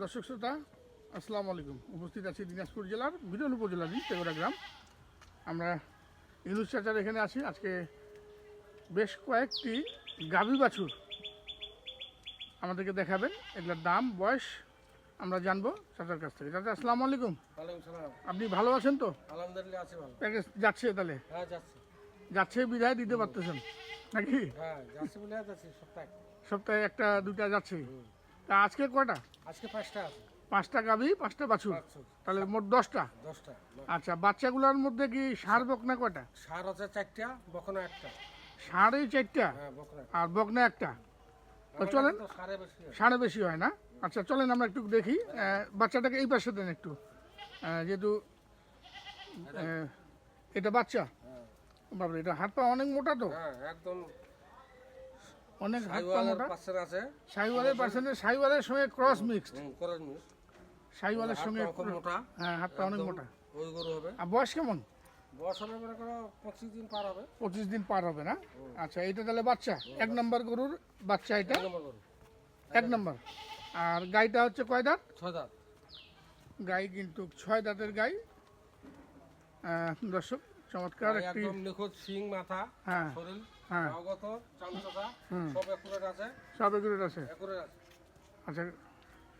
দর্শক শ্রোতা আসসালামু আলাইকুম। উপস্থিত আছি দিনাজপুর জেলার বিরল উপজেলাধীন তেগোড়া গ্রাম। আমরা ইউনুস চাচার এখানে আছি। আজকে বেশ কয়েকটি গাভী বাছুর আমাদেরকে দেখাবেন। এগুলোর দাম বয়স আমরা জানব চাচার কাছ থেকে। চাচা আসসালামু আলাইকুম। আপনি ভালো আছেন তো? প্যাকেজ যাচ্ছে তাহলে? হ্যাঁ যাচ্ছে। বিদায় দিতে পারতেছেন। নাকি? হ্যাঁ সপ্তাহে। একটা দুটা যাচ্ছে। তা আজকে কয়টা? আজকে পাঁচটা পাঁচটা গাভী পাঁচটা বাছুর? তাহলে মোট দশটা? দশটা আচ্ছা বাচ্চাগুলোর মধ্যে কি ষাঁড় বকনা কয়টা? সার আছে চারটা বকনা একটা। ষাঁড়ই চারটা? হ্যাঁ আর বকনা একটা? তো চলেন। সারে হয়। বেশি হয় না? আচ্ছা চলেন আমরা একটু দেখি। বাচ্চাটাকে এই পাশে দেন একটু। যেহেতু এটা বাচ্চা? হ্যাঁ। বাবরে এটা হাত পা অনেক মোটা তো? হ্যাঁ একদম অনেক হাত পা মোটা। আছে। সাইওয়ালের পার্সেন্টে সাইওয়ালের সঙ্গে ক্রস মিক্সড করেন মিস সাইওয়ালের সঙ্গে মোটা। হ্যাঁ হাত পা অনেক মোটা। ওই গরু হবে। আর বয়স কেমন? বয়স হবে পঁচিশ দিন পার হবে। পঁচিশ দিন পার হবে না? আচ্ছা এটা তাহলে বাচ্চা? এক নম্বর গরুর বাচ্চা এটা? এক নম্বর আর গাইটা হচ্ছে কয় দাঁত? ছয় দাঁত। গাই কিন্তু ছয় দাঁতের গাই। দর্শক চমৎকার একটি নিখুঁত শিং মাথা হ্যাঁ। শরীর। হ্যাঁ। সব একুরেট আছে? সব আছে? একুরেট আছে। আচ্ছা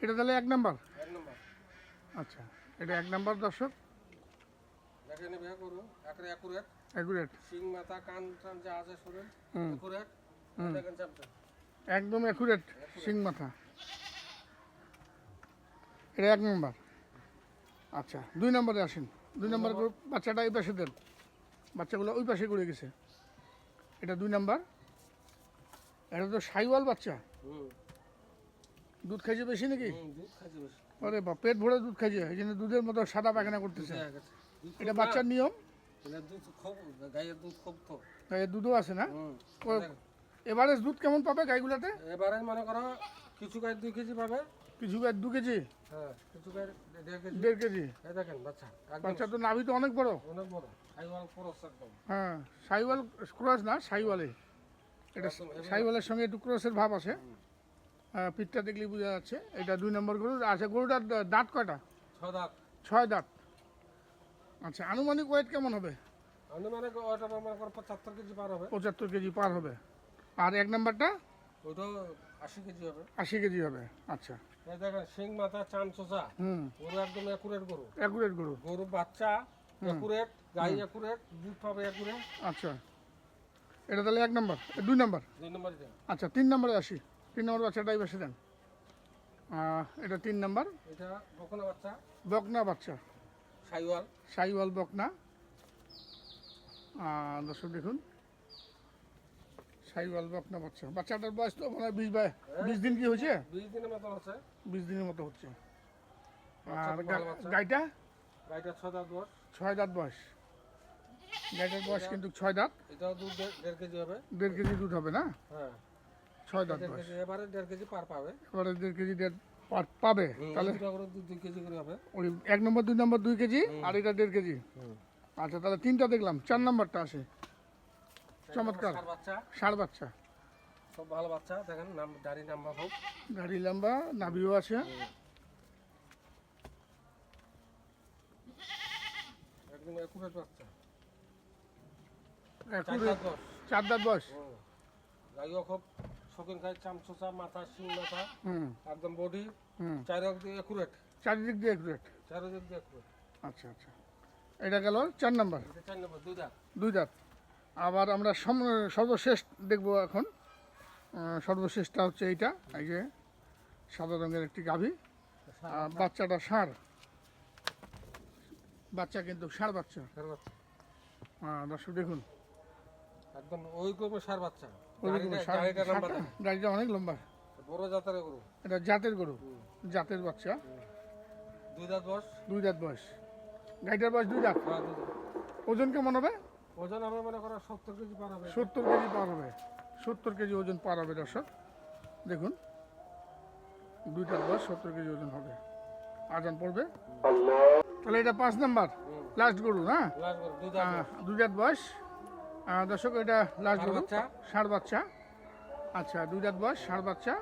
এটা তাহলে এক নম্বর? এক নম্বর। আচ্ছা এটা এক নম্বর দর্শক। দেখে নেবে গরু একরে একুরেট অ্যাকুরেট শিং মাথা কান টান যা আছে শরীর একুরেট। একদম অ্যাকুরেট সিং মাথা। এটা এক নম্বর। আচ্ছা দুই নম্বরে আসেন। দুই নম্বর বাচ্চাটা এই পাশে দেন। বাচ্চাগুলো ওই পাশে ঘুরে গেছে। এটা দুই নাম্বার। এটা তো সাইওয়াল বাচ্চা। দুধ খাইছে বেশি নাকি? আরে বা পেট ভরে দুধ খাইছে এই জন্য দুধের মতো সাদা পায়খানা করতেছে। এটা বাচ্চার নিয়ম? গায়ের দুধও আছে না। এভারেজ দুধ কেমন পাবে গাইগুলাতে? এবারে মনে করো কিছু গায়ে দুই কেজি পাবে। কিছু দু কেজি? হ্যাঁ কিছু দেড় কেজি। দেড় কেজি? এই দেখেন বাচ্চা বাচ্চা তো নাভি তো অনেক বড়। অনেক বড় সাইওয়াল খরচ একদম। হ্যাঁ সাইওয়াল ক্রস না সাইওয়ালে। এটা সাইওয়ালের সঙ্গে একটু ক্রসের ভাব আছে। পিঠটা বোঝা যাচ্ছে। এটা দুই নম্বর গরু। আচ্ছা গরুটার দাঁত কয়টা? দাঁত। ছয় দাঁত। আচ্ছা আনুমানিক ওয়েট কেমন হবে? আনুমানিক মনে পঁচাত্তর কেজি পার হবে। পঁচাত্তর কেজি পার হবে। আর এক নম্বরটা? আশি কেজি হবে। আশি কেজি হবে আচ্ছা। এই দেখেন শিং মাথা হুম। গরু একদম একুরেট গরু। অ্যাকুরেট গরু। গরু বাচ্চা একুরেট গাই একুরেট দুধ পাবে একুরেট আচ্ছা। এটা তাহলে এক নম্বর? দুই নম্বর? দুই নম্বর আচ্ছা তিন নম্বরে আসি। তিন নম্বর বাচ্চাটাই বেশি দেন। এটা তিন নম্বর। এটা বকনা বাচ্চা। বকনা বাচ্চা। সাইওয়াল। সাইওয়াল বকনা। আহ, দর্শক দেখুন। সাইওয়াল বকনা বাচ্চা বাচ্চাটার বয়স তো মনে হয় বিশ বাই বিশ দিন কি হয়েছে? বিশ দিনের মতন আছে বিশ দিনের মতো হচ্ছে। আর। গাইটা? গাইটা ছ দাঁত বয়স। ছয় দাঁত বয়স। গাইটার বয়স কিন্তু ছয় দাঁত। এটাও দুধ দেড়- কেজি হবে। দেড় কেজি দুধ হবে না? হ্যাঁ। ছয় দাঁত বয়স। এবারে দেড় কেজি পার পাবে। এবারে দেড় কেজি দেড় পা- পাবে। তাহলে দুই কেজি করে হবে। ওই এক নম্বর দুই নম্বর দুই কেজি আর এটা দেড় কেজি। আচ্ছা তাহলে তিনটা দেখলাম। চার নম্বরটা আসে। চমৎকার। বাচ্চা। ষাড় বাচ্চা। সব ভালো বাচ্চা দেখেন নাম নাম্বার হোক। গাড়ি লম্বা নাভিও আছে। একদম বাচ্চা। চার দাঁত বয়স। গাইও খুব চামচোচা মাথা শিং মাথা একদম বডি। দিয়ে একুরেট চারিদিক দিয়ে একুরেট চারোদিক দিয়ে একুরেট আচ্ছা আচ্ছা। এটা গেল চার নম্বর। চার নম্বর দুই দাঁত। দুই দাঁত। আবার আমরা সর্বশেষ দেখব এখন। সর্বশেষটা হচ্ছে এইটা এই যে সাদা রঙের একটি গাভী। বাচ্চাটা ষাঁড়। বাচ্চা কিন্তু ষাঁড় বাচ্চা। আহ, দর্শক দেখুন। একদম ওই বাচ্চা। গাড়িটা- ষাঁড়- গাড়িটা অনেক লম্বা। বড় জাতের গরু। এটা জাতের গরু। জাতের বাচ্চা। দুই দাঁত বস দুই দাঁত বয়স। গাড়িটার বয়স দুই দাঁত। হ্যাঁ দুই দাঁত। ওজন কেমন হবে? ওজন হবে মনে করো সত্তর কেজি পার হবে। সত্তর কেজি পার হবে। সত্তর কেজি ওজন পার হবে দর্শক। দেখুন দুইটার বয়স সত্তর কেজি ওজন হবে। আজান পড়বে। তাহলে এটা পাঁচ নাম্বার লাস্ট গরু লাস্ট দুই দাঁত বয়স দর্শক এটা লাস্ট গরু বাচ্চা? ষাঁড় বাচ্চা। আচ্ছা দুই দাঁত বয়স ষাঁড় বাচ্চা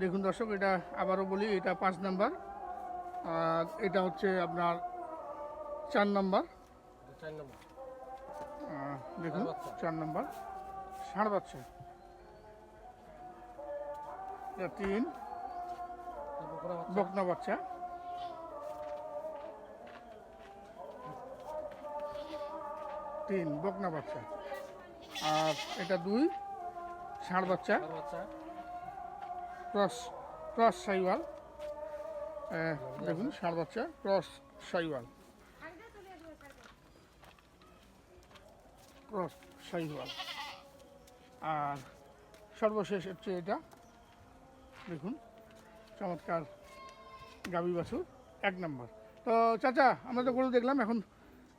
দেখুন দর্শক এটা আবারও বলি এটা পাঁচ নাম্বার। আর এটা হচ্ছে আপনার চার নাম্বার। দেখুন চার নাম্বার। ষাঁড় বাচ্চা। তিন। বকনা বাচ্চা। তিন বকনা বাচ্চা। আর এটা দুই ষাঁড় বাচ্চা। Cross cross Sahiwal. দেখুন ষাঁড় বাচ্চা ক্রস সাইওয়াল। ক্রস সাইওয়াল আর সর্বশেষ হচ্ছে এটা। দেখুন চমৎকার গাবি বাছুর এক নম্বর। তো চাচা আমরা তো গরু দেখলাম এখন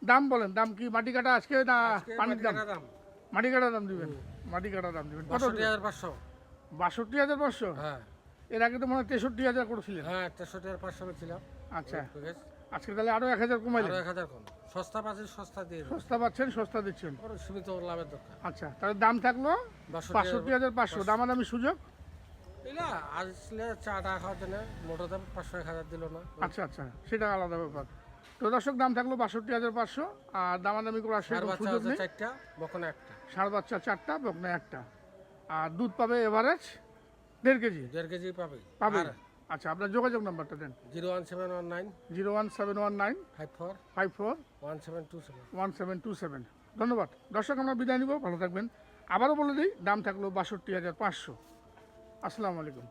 দাম বলেন দাম কি মাটি কাটা আজকে না পানির দাম? মাটি কাটা দাম দিবেন? মাটি কাটা দাম দিবেন। কত বাষট্টি হাজার পাঁচশো। বাষট্টি হাজার পাঁচশো? হ্যাঁ। এর আগে তো মনে হয় তেষট্টি হাজার করেছিলেন। হ্যাঁ তেষট্টি হাজার পাঁচশো ছিলাম। আচ্ছা। আজকে তাহলে আরও এক হাজার কমাইলেন? এক হাজার কম সস্তা পাচ্ছি সস্তা দিয়ে সস্তা পাচ্ছেন সস্তা দিচ্ছেন। সীমিত লাভের দরকার। আচ্ছা তাহলে দাম থাকল বাষট্টি হাজার পাঁচশো। দামাদামি সুযোগ? আসলে চা টা খাওয়ার জন্য মোটা দাম পাঁচশো এক হাজার দিল না। আচ্ছা আচ্ছা সেটা আলাদা ব্যাপার। তো দর্শক দাম থাকল বাষট্টি হাজার পাঁচশো আর দামাদামি করার চার সেরকম বাচ্চা সুযোগ আছে নেই। চারটা বকনে একটা। ষাঁড় বাচ্চা চারটা বকনা একটা। আর দুধ পাবে এভারেজ দেড় কেজি। দেড় কেজি পাবে। পাবে। আচ্ছা আপনার যোগাযোগ নাম্বারটা দেন। Zero one seven one nine. Zero one seven one nine. Five four. Five four. One seven two seven. One seven two seven. ধন্যবাদ। দর্শক আমরা বিদায় নিব। ভালো থাকবেন। আবারও বলে দিই দাম থাকল বাষট্টি হাজার পাঁচশো। আসসালামু আলাইকুম।